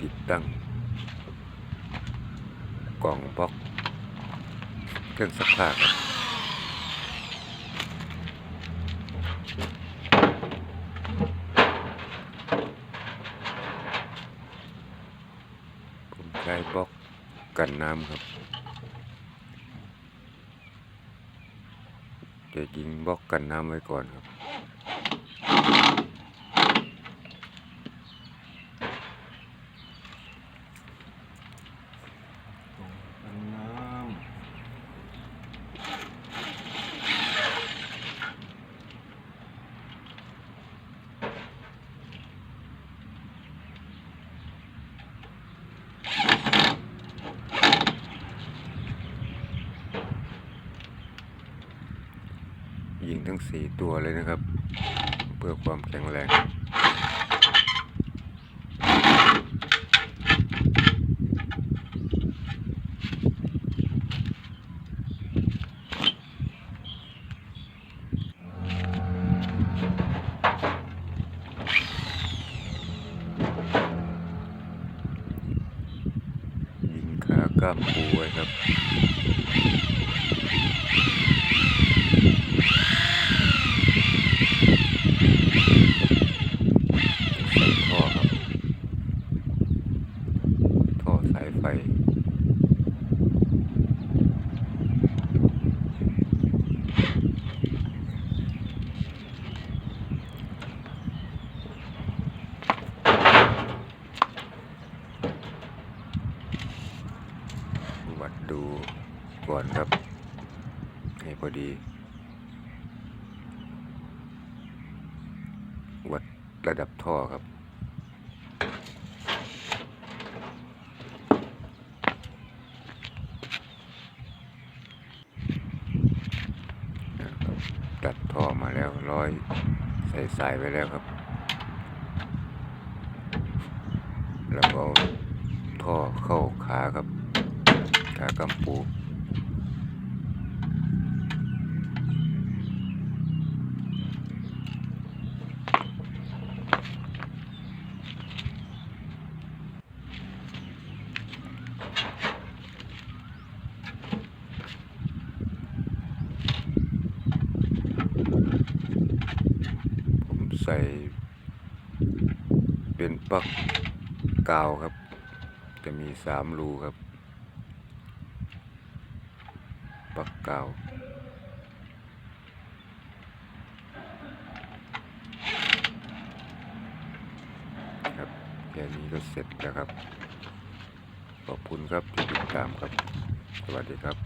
ติดตั้ง กล่องบล็อก เครื่องซักผ้าครับผมใช้บล็อกกันน้ำครับ จะยิงบล็อกกันน้ำไว้ก่อนครับ กันน้ ยิงทั้งสี่ตัวเลยนะครับ เพื่อความแข็งแรงยิงขากล้ามปูไว้ครับ ใส่ท่อครับ ท่อสายไฟ วั ดูก่อนครับ ให้พอดี วัดระดับท่อครับตัดท่อมาแล้วร้อยใส่สายไว้แล้วครับ แล้วก็ท่อเข้าขาครับ ขากำปูผมใส่เป็นปักกาวครับ จะมีสามรูครับ ปักกาวครับแค่นี้ก็เสร็จแล้วครับ ขอบคุณครับที่ติดตามครับ สวัสดีครับ